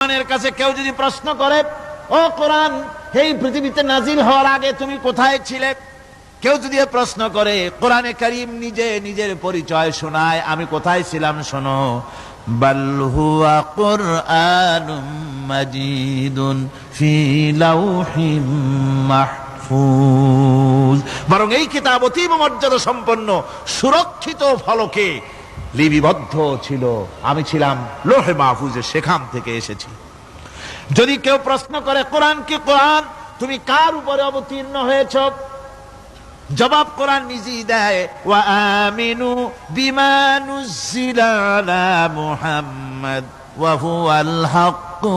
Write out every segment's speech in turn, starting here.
কোরআনের কাছে কেউ যদি প্রশ্ন করে, ও কোরআন, এই পৃথিবীতে নাজিল হওয়ার আগে তুমি কোথায় ছিলে? কেউ যদি প্রশ্ন করে, কোরআনে করিম নিজে নিজের পরিচয় শোনায়, আমি কোথায় ছিলাম শোনো? বাল হুয়া কুরআনুম মাজিদুন বরং এই কিতাব অতীব মর্যাদা সম্পন্ন সুরক্ষিত ফলকে লিপিবদ্ধ ছিল। আমি ছিলাম লোহে মাহফুজে, সেখান থেকে এসেছি। যদি কেউ প্রশ্ন করে, কোরআন কি কোরআন? তুমি কার উপরে অবতীর্ণ হয়েছ? জবাব কোরআন নিজেই দেয়, ওয়া আমিনু বিমা নুজ্জিলা আলা মুহাম্মাদ, ওয়া হুয়াল হাক্কু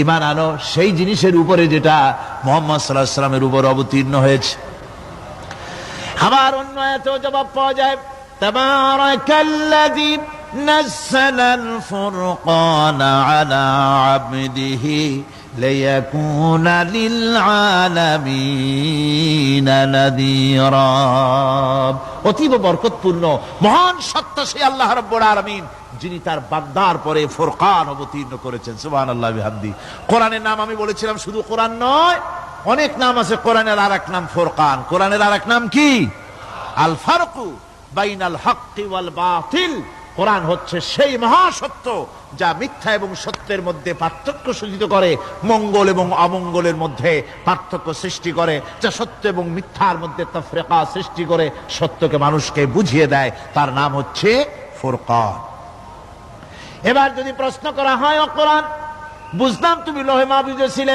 ঈমান আনো সেই জিনিসের উপরে যেটা মোহাম্মদ আলাইহি সাল্লামের উপর অবতীর্ণ হয়েছে। আবার অন্য এত জবাব পাওয়া যায় তাবারাকাল্লাযী نزل الفرقان على عبده ليكون للعالمين نذيرا অতীব বরকতপূর্ণ মহান সত্তা সেই আল্লাহ রাব্বুল আলামিন যিনি তার বান্দার পরে ফোরকান অবতীর্ণ করেছেন সুবহানাল্লাহ বিহামদি কোরআনের নাম আমি বলেছিলাম শুধু কোরআন নয় অনেক নাম আছে, কোরআনের আর এক নাম ফোরকান। কোরআনের আর এক নাম কি? আল ফারকু বাইনাল হক্কি ওয়াল বাতিল। কোরআন হচ্ছে সেই মহাসত্য যা মিথ্যা এবং সত্যের মধ্যে পার্থক্য সূচিত করে, মঙ্গল এবং অমঙ্গলের মধ্যে পার্থক্য সৃষ্টি করে, যা সত্য এবং মিথ্যার মধ্যে তফরেকা সৃষ্টি করে, সত্যকে মানুষকে বুঝিয়ে দেয়। তার নাম হচ্ছে ফোরকান। এবার যদি প্রশ্ন করা হয় ও কোরআন, বুঝলাম তুমি লোহে মাহবুজে ছিলে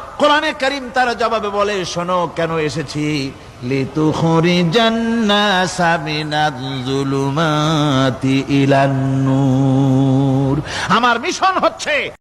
কোরআনে করিম তার জবাবে বলে শোনো কেন এসেছি? আমার মিশন হচ্ছে